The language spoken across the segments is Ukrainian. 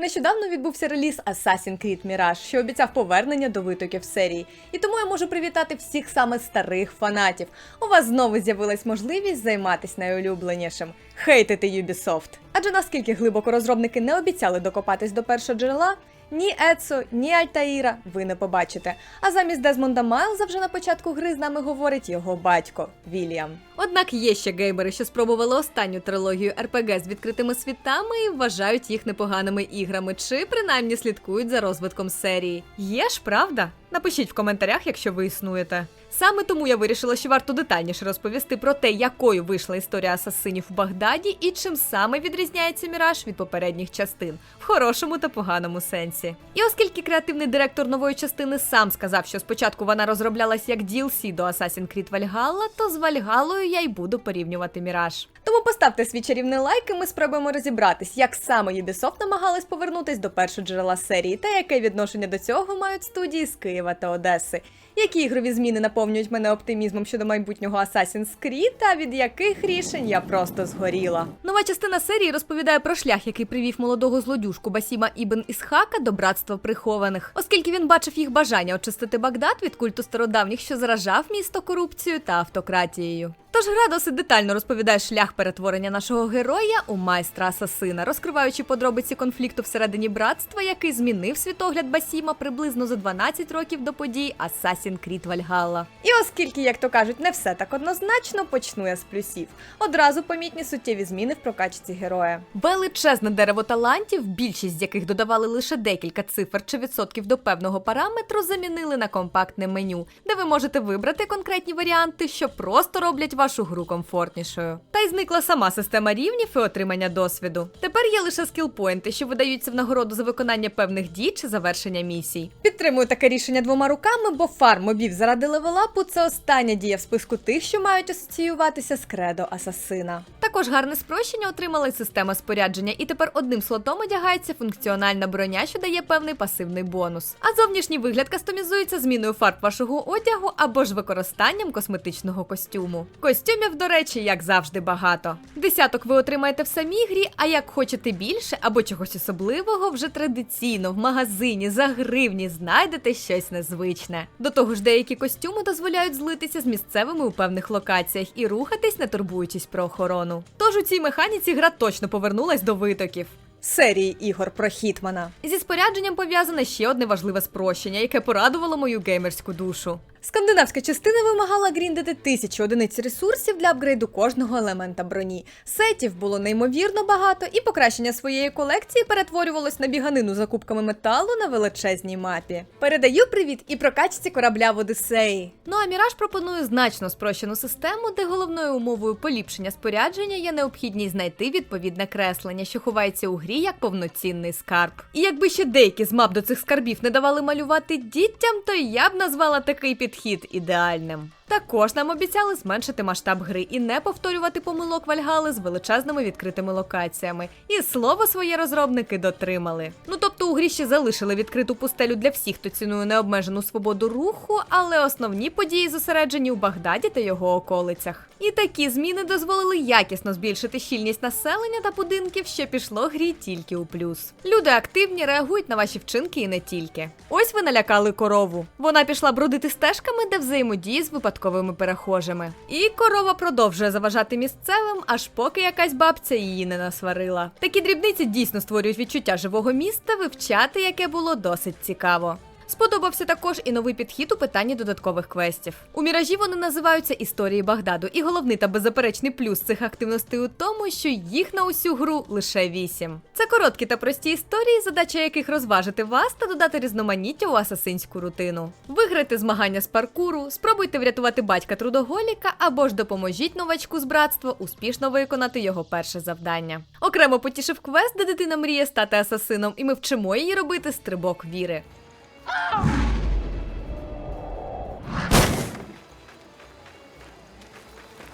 Нещодавно відбувся реліз Assassin's Creed Mirage, що обіцяв повернення до витоків серії. І тому я можу привітати всіх саме старих фанатів. У вас знову з'явилась можливість займатися найулюбленішим хейтити Ubisoft. Адже наскільки глибоко розробники не обіцяли докопатись до першого джерела, ні Ецо, ні Альтаїра ви не побачите. А замість Дезмонда Майлза вже на початку гри з нами говорить його батько Вільям. Однак є ще геймери, що спробували останню трилогію РПГ з відкритими світами і вважають їх непоганими іграми, чи принаймні слідкують за розвитком серії. Є ж правда? Напишіть в коментарях, якщо ви існуєте. Саме тому я вирішила, що варто детальніше розповісти про те, якою вийшла історія асасинів в Багдаді і чим саме відрізняється Міраж від попередніх частин, в хорошому та поганому сенсі. І оскільки креативний директор нової частини сам сказав, що спочатку вона розроблялась як DLC до Assassin's Creed Valhalla, то з Вальгалою я й буду порівнювати Міраж. Тому поставте свій чарівний лайк, і ми спробуємо розібратись, як саме Ubisoft намагались повернутись до першого джерела серії, та яке відношення до цього мають студії з Києва та Одеси. Які ігрові зміни наповнюють мене оптимізмом щодо майбутнього Assassin's Creed, та від яких рішень я просто згоріла. Нова частина серії розповідає про шлях, який привів молодого злодюжку Басіма Ібн Ісхака до братства прихованих, оскільки він бачив їх бажання очистити Багдад від культу стародавніх, що заражав місто корупцією та автократією. Тож гра досить детально розповідає шлях перетворення нашого героя у майстра асасина, розкриваючи подробиці конфлікту всередині братства, який змінив світогляд Басіма приблизно за 12 років до подій Assassin's Creed Valhalla. І оскільки, як то кажуть, не все так однозначно, почну я з плюсів. Одразу помітні суттєві зміни в прокачці героя. Величезне дерево талантів, більшість з яких додавали лише декілька цифр чи відсотків до певного параметру, замінили на компактне меню, де ви можете вибрати конкретні варіанти, що просто роблять вашу гру комфортнішою. Та й зникла сама система рівнів і отримання досвіду. Тепер є лише скілпоінти, що видаються в нагороду за виконання певних дій чи завершення місій. Підтримую таке рішення двома руками, бо фарм мобів заради левелапу це остання дія в списку тих, що мають асоціюватися з кредо асасина. Також гарне спрощення отримала й система спорядження, і тепер одним слотом одягається функціональна броня, що дає певний пасивний бонус. А зовнішній вигляд кастомізується зміною фарб вашого одягу або ж використанням косметичного костюму. Костюмів, до речі, як завжди, багато. Десяток ви отримаєте в самій грі, а як хочете більше або чогось особливого, вже традиційно в магазині за гривні знайдете щось незвичне. До того ж, деякі костюми дозволяють злитися з місцевими у певних локаціях і рухатись, не турбуючись про охорону. Тож у цій механіці гра точно повернулась до витоків. Серії ігор про Хітмана. Зі спорядженням пов'язане ще одне важливе спрощення, яке порадувало мою геймерську душу. Скандинавська частина вимагала гріндити тисячу одиниць ресурсів для апгрейду кожного елемента броні. Сетів було неймовірно багато, і покращення своєї колекції перетворювалось на біганину за кубками металу на величезній мапі. Передаю привіт і прокачці корабля в Одіссеї. Ну а Міраж пропонує значно спрощену систему, де головною умовою поліпшення спорядження є необхідність знайти відповідне креслення, що ховається у грі як повноцінний скарб. І якби ще деякі з мап до цих скарбів не давали малювати дітям, то я б назвала такий підхід ідеальним. Також нам обіцяли зменшити масштаб гри і не повторювати помилок Вальгали з величезними відкритими локаціями. І слово своє розробники дотримали. Ну тобто у грі ще залишили відкриту пустелю для всіх, хто цінує необмежену свободу руху, але основні події зосереджені у Багдаді та його околицях. І такі зміни дозволили якісно збільшити щільність населення та будинків, що пішло грі тільки у плюс. Люди активні реагують на ваші вчинки і не тільки. Ось ви налякали корову. Вона пішла бродити стежками, де взаємодіє з випадковими перехожими. І корова продовжує заважати місцевим, аж поки якась бабця її не насварила. Такі дрібниці дійсно створюють відчуття живого міста, вивчати яке було досить цікаво. Сподобався також і новий підхід у питанні додаткових квестів. У міражі вони називаються історії Багдаду, і головний та беззаперечний плюс цих активностей у тому, що їх на усю гру лише вісім. Це короткі та прості історії, задача яких розважити вас та додати різноманіття у асасинську рутину. Виграйте змагання з паркуру, спробуйте врятувати батька трудоголіка або ж допоможіть новачку з братства успішно виконати його перше завдання. Окремо потішив квест, де дитина мріє стати асасином, і ми вчимо її робити стрибок віри.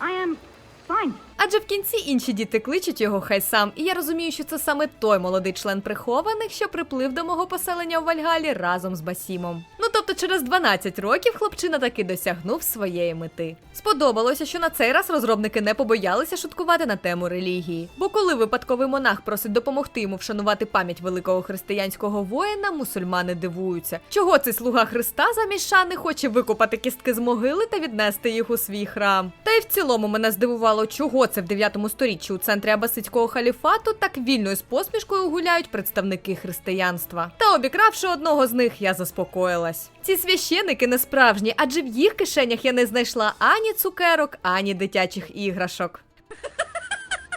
I am fine. Адже в кінці інші діти кличуть його хай сам, і я розумію, що це саме той молодий член прихованих, що приплив до мого поселення у Вальгалі разом з Басімом. Ну тобто, через 12 років хлопчина таки досягнув своєї мети. Сподобалося, що на цей раз розробники не побоялися шуткувати на тему релігії. Бо коли випадковий монах просить допомогти йому вшанувати пам'ять великого християнського воїна, мусульмани дивуються, чого цей слуга Христа замість шани хоче викопати кістки з могили та віднести їх у свій храм. Та й в цілому мене здивувало, чого це в 9 сторіччі у центрі абасидського халіфату так вільно і з посмішкою гуляють представники християнства. Та обікравши одного з них, я заспокоїлась. Ці священики не справжні, адже в їх кишенях я не знайшла ані цукерок, ані дитячих іграшок.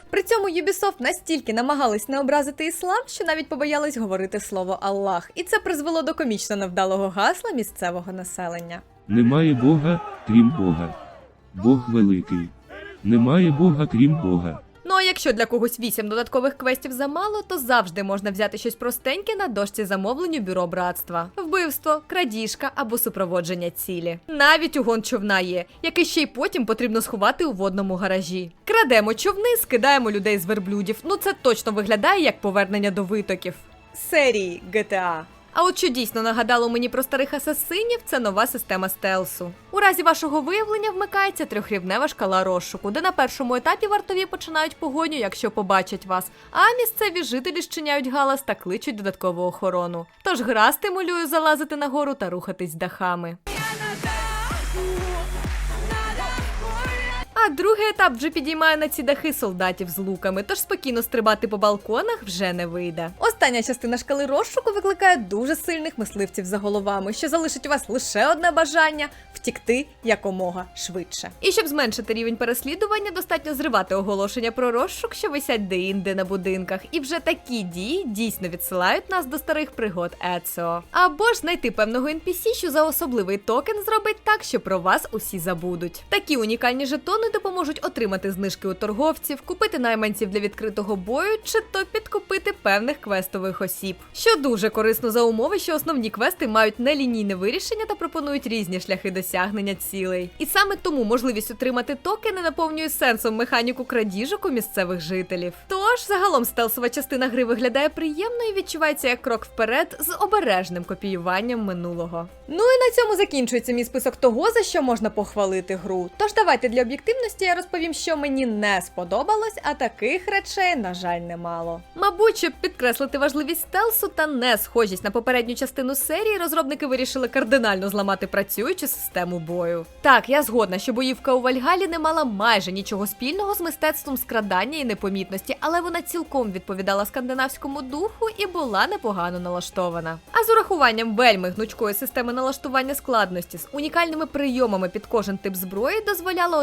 При цьому Ubisoft настільки намагались не образити іслам, що навіть побоялись говорити слово Аллах, і це призвело до комічно невдалого гасла місцевого населення. Немає Бога, крім Бога. Бог великий. Немає Бога, крім Бога. Ну а якщо для когось вісім додаткових квестів замало, то завжди можна взяти щось простеньке на дошці замовлень у бюро братства: вбивство, крадіжка або супроводження цілі. Навіть угон човна є, який ще й потім потрібно сховати у водному гаражі. Крадемо човни, скидаємо людей з верблюдів. Ну це точно виглядає як повернення до витоків. Серії GTA. А от що дійсно нагадало мені про старих асасинів, це нова система стелсу. У разі вашого виявлення вмикається трьохрівнева шкала розшуку, де на першому етапі вартові починають погоню, якщо побачать вас. А місцеві жителі щиняють галас та кличуть додаткову охорону. Тож гра стимулює залазити на гору та рухатись дахами. А другий етап вже підіймає на ці дахи солдатів з луками, тож спокійно стрибати по балконах вже не вийде. Остання частина шкали розшуку викликає дуже сильних мисливців за головами, що залишить у вас лише одне бажання втікти якомога швидше. І щоб зменшити рівень переслідування, достатньо зривати оголошення про розшук, що висять де-інде на будинках, і вже такі дії дійсно відсилають нас до старих пригод Еціо. Або ж знайти певного NPC, що за особливий токен зробить так, що про вас усі забудуть. Такі унікальні жетони допоможуть отримати знижки у торговців, купити найманців для відкритого бою чи то підкупити певних квестових осіб. Що дуже корисно за умови, що основні квести мають нелінійне вирішення та пропонують різні шляхи досягнення цілей. І саме тому можливість отримати токени наповнює сенсом механіку крадіжок у місцевих жителів. Тож загалом стелсова частина гри виглядає приємно і відчувається як крок вперед з обережним копіюванням минулого. Ну і на цьому закінчується мій список того, за що можна похвалити гру. Тож давайте для об'єктивності я розповім, що мені не сподобалось, а таких речей, на жаль, немало. Мабуть, щоб підкреслити важливість стелсу та не схожість на попередню частину серії, розробники вирішили кардинально зламати працюючу систему бою. Так, я згодна, що боївка у Вальгалі не мала майже нічого спільного з мистецтвом скрадання і непомітності, але вона цілком відповідала скандинавському духу і була непогано налаштована. А з урахуванням вельми гнучкої системи налаштування складності з унікальними прийомами під кожен тип зброї дозволяла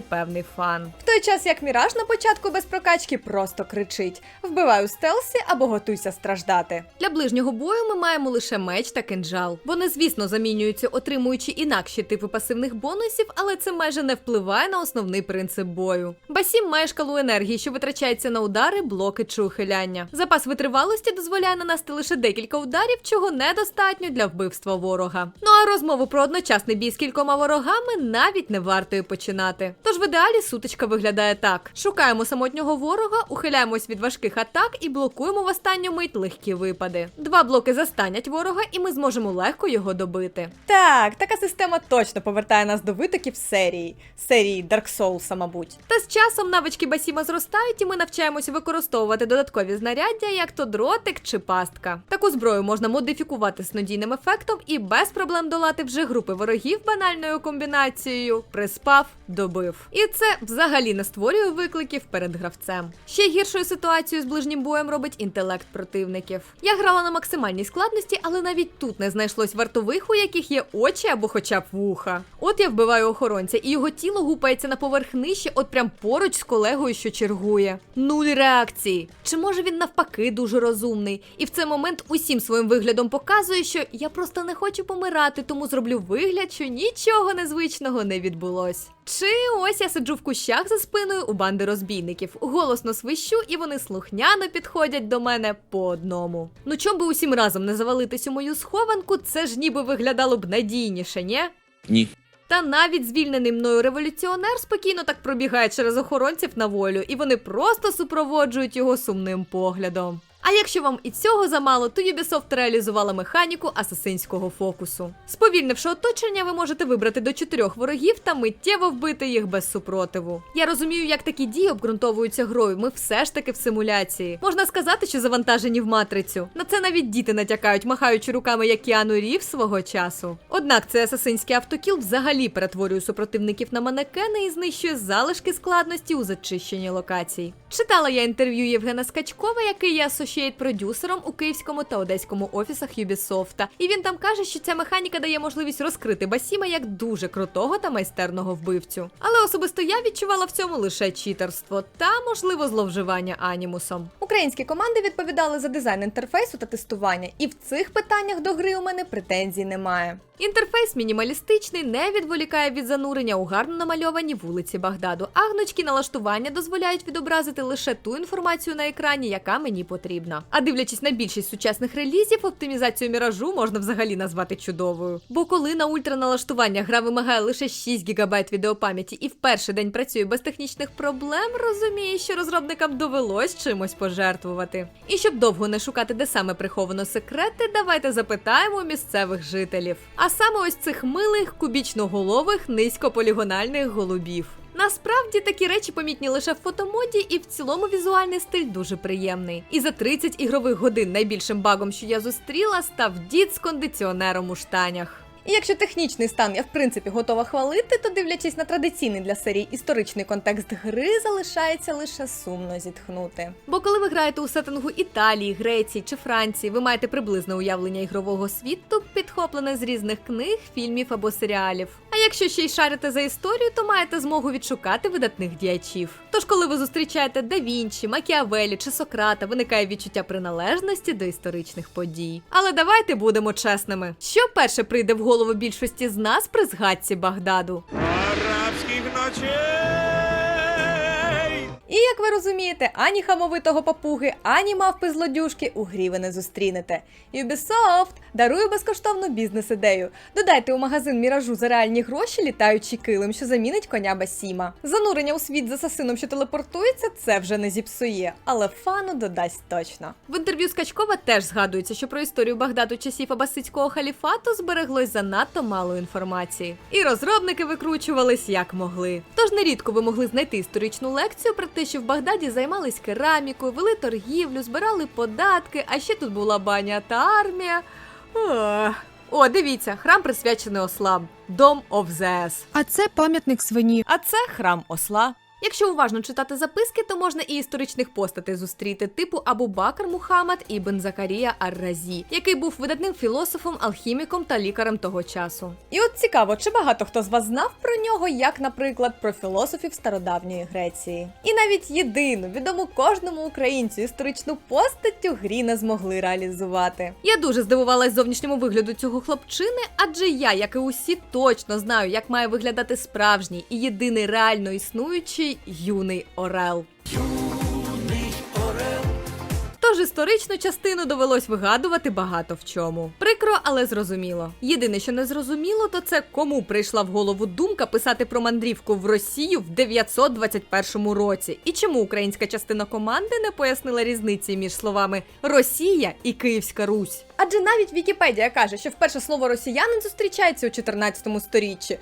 отримати певний фан. В той час як Міраж на початку без прокачки просто кричить: вбивай у стелсі або готуйся страждати. Для ближнього бою ми маємо лише меч та кинджал. Вони, звісно, замінюються, отримуючи інакші типи пасивних бонусів, але це майже не впливає на основний принцип бою. Басім має шкалу енергії, що витрачається на удари, блоки чи ухиляння. Запас витривалості дозволяє нанести лише декілька ударів, чого недостатньо для вбивства ворога. Ну а розмову про одночасний бій з кількома ворогами навіть не варто і починати. Тож в ідеалі сутичка виглядає так: шукаємо самотнього ворога, ухиляємось від важких атак і блокуємо в останню мить легкі випади. Два блоки застанять ворога, і ми зможемо легко його добити. Так, така система точно повертає нас до витоків серії, серії Dark Souls, мабуть. Та з часом навички Басіма зростають, і ми навчаємося використовувати додаткові знаряддя, як то дротик чи пастка. Таку зброю можна модифікувати з надійним ефектом і без проблем долати вже групи ворогів банальною комбінацією приспав, добив. І це взагалі не створює викликів перед гравцем. Ще гіршою ситуацію з ближнім боєм робить інтелект противників. Я грала на максимальній складності, але навіть тут не знайшлось вартових, у яких є очі або хоча б вуха. От я вбиваю охоронця, і його тіло гупається на поверх нижче, от прям поруч з колегою, що чергує. Нуль реакції. Чи може він навпаки дуже розумний? І в цей момент усім своїм виглядом показує, що я просто не хочу помирати, тому зроблю вигляд, що нічого незвичного не відбулось. Чи ось я сиджу в кущах за спиною у банди розбійників, голосно свищу, і вони слухняно підходять до мене по одному. Ну чом би усім разом не завалитись у мою схованку, це ж ніби виглядало б надійніше, ні? Ні. Та навіть звільнений мною революціонер спокійно так пробігає через охоронців на волю, і вони просто супроводжують його сумним поглядом. А якщо вам і цього замало, то Ubisoft реалізувала механіку асасинського фокусу. Сповільнивши оточення, ви можете вибрати до чотирьох ворогів та миттєво вбити їх без супротиву. Я розумію, як такі дії обґрунтовуються грою. Ми все ж таки в симуляції. Можна сказати, що завантажені в матрицю. На це навіть діти натякають, махаючи руками як Кіану Рів свого часу. Однак цей асасинський автокіл взагалі перетворює супротивників на манекени і знищує залишки складності у зачищенні локацій. Читала я інтерв'ю Євгена Скачкова, який є асоцієт продюсером у київському та одеському офісах Юбісофта. І він там каже, що ця механіка дає можливість розкрити Басіма як дуже крутого та майстерного вбивцю. Але особисто я відчувала в цьому лише читерство та можливо зловживання анімусом. Українські команди відповідали за дизайн інтерфейсу та тестування, і в цих питаннях до гри у мене претензій немає. Інтерфейс мінімалістичний, не відволікає від занурення у гарно намальовані вулиці Багдаду, а гнучкі налаштування дозволяють відобразити лише ту інформацію на екрані, яка мені потрібна. А дивлячись на більшість сучасних релізів, оптимізацію міражу можна взагалі назвати чудовою. Бо коли на ультраналаштування гра вимагає лише 6 ГБ відеопам'яті і в перший день працює без технічних проблем, розуміє, що розробникам довелось чимось пожертвувати. І щоб довго не шукати, де саме приховано секрети, давайте запитаємо місцевих жителів. А саме ось цих милих кубічноголових низькополігональних голубів. Насправді такі речі помітні лише в фотомоді, і в цілому візуальний стиль дуже приємний. І за 30 ігрових годин найбільшим багом, що я зустріла, став дід з кондиціонером у штанях. І якщо технічний стан я в принципі готова хвалити, то дивлячись на традиційний для серії історичний контекст гри, залишається лише сумно зітхнути. Бо коли ви граєте у сеттингу Італії, Греції чи Франції, ви маєте приблизне уявлення ігрового світу, підхоплене з різних книг, фільмів або серіалів. Якщо ще й шарите за історію, то маєте змогу відшукати видатних діячів. Тож, коли ви зустрічаєте Да Вінчі, Макіавелі чи Сократа, виникає відчуття приналежності до історичних подій. Але давайте будемо чесними. Що перше прийде в голову більшості з нас при згадці Багдаду? арабських ночей. І як ви розумієте, ані хамовитого папуги, ані мавпи злодюжки у грі ви не зустрінете. Ubisoft дарує безкоштовну бізнес-ідею. Додайте у магазин міражу за реальні гроші літаючий килим, що замінить коня Басіма. Занурення у світ з асасином, що телепортується, це вже не зіпсує, але фану додасть точно. В інтерв'ю Скачкова теж згадується, що про історію Багдаду часів абасидського халіфату збереглось занадто мало інформації. І розробники викручувались як могли. Тож нерідко ви могли знайти історичну лекцію про те, що в Багдаді займались керамікою, вели торгівлю, збирали податки, а ще тут була баня та армія. Ох. О, дивіться, храм присвячений ослам. Дом Овзес. А це пам'ятник свині. А це храм осла. Якщо уважно читати записки, то можна і історичних постатей зустріти, типу Абу Бакр Мухаммад ібн Закарія Ар-Разі, який був видатним філософом, алхіміком та лікарем того часу. І от цікаво, чи багато хто з вас знав про нього, як, наприклад, про філософів стародавньої Греції. І навіть єдину, відому кожному українцю історичну постать у грі не змогли реалізувати. Я дуже здивувалась зовнішньому вигляду цього хлопчини, адже я, як і усі, точно знаю, як має виглядати справжній і єдиний реально існуючий юний орел. Історичну частину довелось вигадувати багато в чому. Прикро, але зрозуміло. Єдине, що не зрозуміло, то це кому прийшла в голову думка писати про мандрівку в Росію в 921 році, і чому українська частина команди не пояснила різниці між словами Росія і Київська Русь. Адже навіть Вікіпедія каже, що вперше слово росіянин зустрічається у 14 сторіччі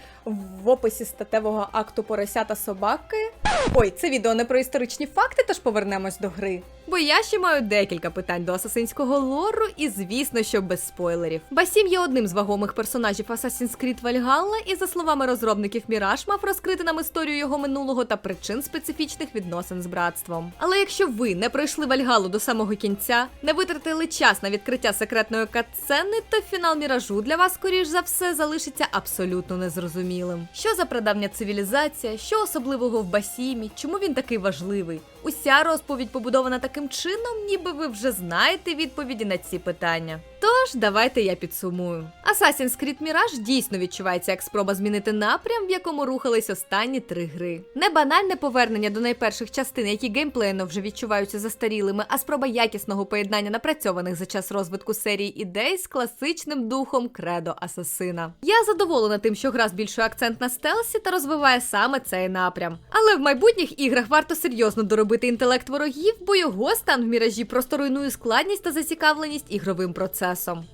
в описі статевого акту порося та собаки. Ой, це відео не про історичні факти, тож повернемось до гри. Бо я ще маю декілька питань до асасинського лору, і звісно, що без спойлерів. Басім є одним з вагомих персонажів Assassin's Creed Valhalla, і за словами розробників Міраж мав розкрити нам історію його минулого та причин специфічних відносин з братством. Але якщо ви не пройшли Вальгалу до самого кінця, не витратили час на відкриття секретної катсцени, то фінал міражу для вас, скоріш за все, залишиться абсолютно незрозумілим. Що за прадавня цивілізація, що особливого в Басімі, чому він такий важливий? Уся розповідь побудована таким чином, ніби ви вже знаєте відповіді на ці питання. Тож, давайте я підсумую. Assassin's Creed Mirage дійсно відчувається як спроба змінити напрям, в якому рухались останні три гри. Не банальне повернення до найперших частин, які геймплейно вже відчуваються застарілими, а спроба якісного поєднання напрацьованих за час розвитку серії ідей з класичним духом кредо асасина. Я задоволена тим, що гра збільшує акцент на стелсі та розвиває саме цей напрям. Але в майбутніх іграх варто серйозно доробити інтелект ворогів, бо його стан в міражі просто руйнує складність та зацікавленість ігровим процесом.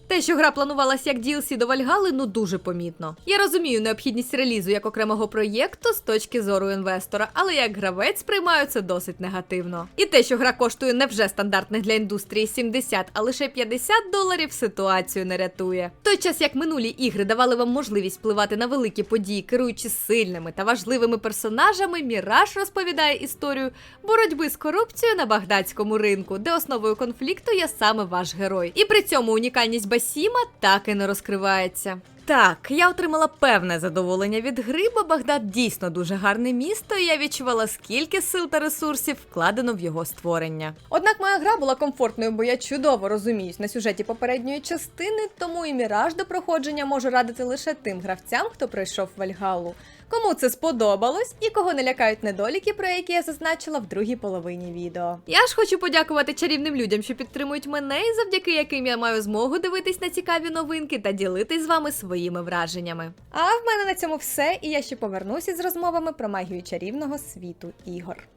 Те, що гра планувалась як DLC до Вальгали, ну дуже помітно. Я розумію необхідність релізу як окремого проєкту з точки зору інвестора, але як гравець сприймаю це досить негативно. І те, що гра коштує не вже стандартних для індустрії 70, а лише 50 доларів, ситуацію не рятує. В той час як минулі ігри давали вам можливість впливати на великі події, керуючи сильними та важливими персонажами, Міраж розповідає історію боротьби з корупцією на багдадському ринку, де основою конфлікту є саме ваш герой. І при цьому унікальність Басіма так і не розкривається. Так, я отримала певне задоволення від гри, бо Багдад дійсно дуже гарне місто, і я відчувала, скільки сил та ресурсів вкладено в його створення. Однак моя гра була комфортною, бо я чудово розуміюсь на сюжеті попередньої частини, тому і міраж до проходження можу радити лише тим гравцям, хто пройшов Вальгалу. Кому це сподобалось і кого не лякають недоліки, про які я зазначила в другій половині відео. Я ж хочу подякувати чарівним людям, що підтримують мене, і завдяки яким я маю змогу дивитись на цікаві новинки та ділитись з вами своїми враженнями. А в мене на цьому все, і я ще повернуся з розмовами про магію чарівного світу ігор.